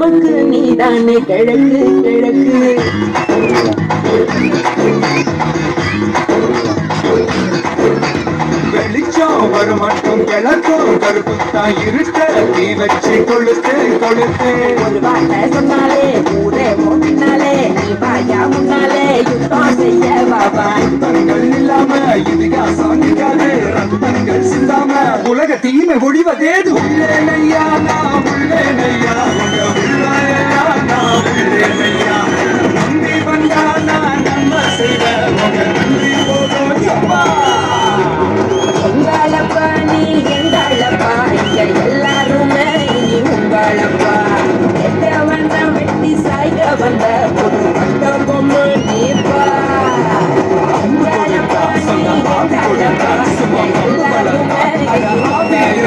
நோக்கு நீதானே கிழக்கு கிழக்கு. வெளிச்சம் வரும் மட்டும் கிழக்கும் கருப்புத்தான் இருக்க தீ வச்சு கொளுத்து கொளுத்து. சொன்னாலே ஊரே முன்னாலே நீ வாயா முன்னாலே யுத்தம் செய்ய பாபா ரத்தங்கள் இல்லாம இதிகாசம் உலக தீமை ஒழிவதேது உள்ளேனையா நான் I'll be your guide. I'll be your guide. I'll.